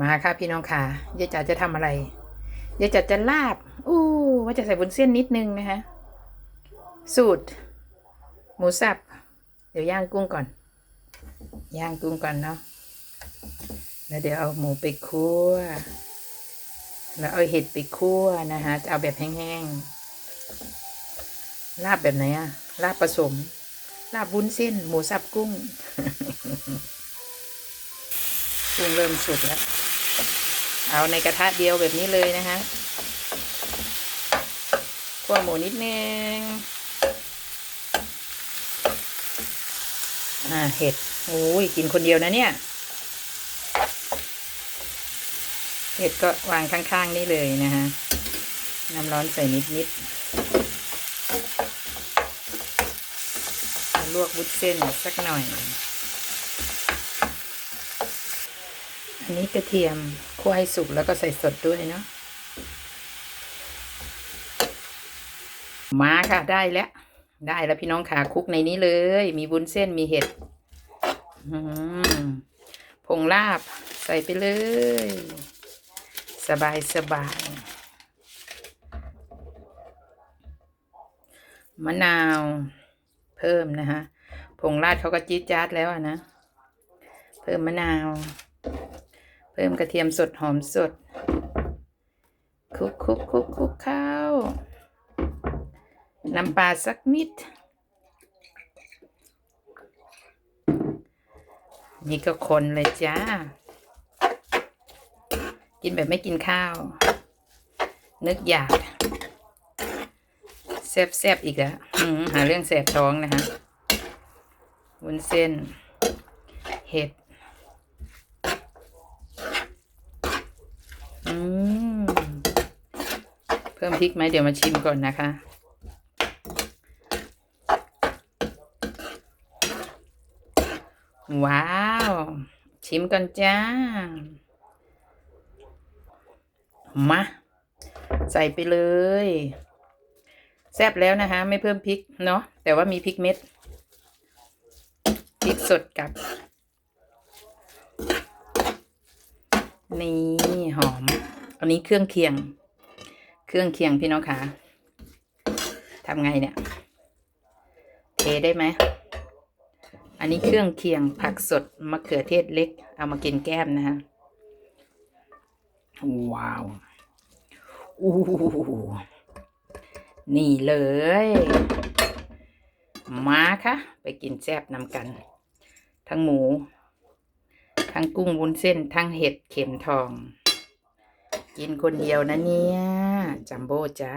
มาค่ะพี่น้องค่ะยายจ๋าจะทำอะไรยายจ๋าจะลาบ อู้ว่าจะใส่บุนเส้นนิดนึงนะคะ สูตร หมูสับ เดี๋ยวย่างกุ้งก่อน ย่างกุ้งก่อนเนาะ แล้วเดี๋ยวเอาหมูไปคั่ว แล้วเอาเห็ดไปคั่วนะคะจะเอาแบบแห้งๆ ลาบแบบไหนอะลาบผสม ลาบวุ้นเส้น หมูสับกุ้ง กุ้งเริ่มสุกแล้ว เอาในกระทะเดียวแบบนี้เลยนะคะคั่วหมูนิดนึงอ่าเห็ดโอ้ยกินคนเดียวนะเนี่ย เห็ดก็วางข้างๆนี่เลยนะคะน้ำร้อนใส่นิดๆลวกบุดเส้นสักหน่อย อันนี้กระเทียมคั่วให้สุกแล้วก็ใส่สดด้วยเนาะมาค่ะได้แล้ว ได้แล้วพี่น้องขาคุกในนี้เลย มีบุญเส้นมีเห็ดผงลาบใส่ไปเลย สบายสบายมะนาวเพิ่มนะคะผงราดเขาก็จี๊ดจ๊าดแล้วนะ เพิ่มมะนาว เพิ่มกระเทียมสดหอมสดคลุกคลุกคลุกคลุกข้าวน้ำปลาสักนิด นี่ก็คนเลยจ้า กินแบบไม่กินข้าว นึกอยากแซบแซบๆอีกแล้วอืมหาเรื่องแสบท้องนะคะวุ้นเส้น เห็ด อืม เพิ่มพริกไหมเดี๋ยวมาชิมก่อนนะคะ ว้าว ชิมก่อนจ้า มา ใส่ไปเลย แซบแล้วนะคะ ไม่เพิ่มพริกเนาะแต่ว่ามีพริกเม็ดพริกสดกับ นี่หอม อันนี้เครื่องเคียง ครื่องเคียงพี่น้องคะทำไงเนี่ย เทได้ไหม อันนี้เครื่องเคียงผักสดมะเขือเทศเล็ก เอามากินแก้มนะฮะ ว้าวอู้นี่เลย มาค่ะ ไปกินแซ่บนำกัน ทั้งหมู ทั้งกุ้งวุ้นเส้น ทั้งเห็ดเข็มทอง กินคนเดียวนะเนี่ย จัมโบ้จ้า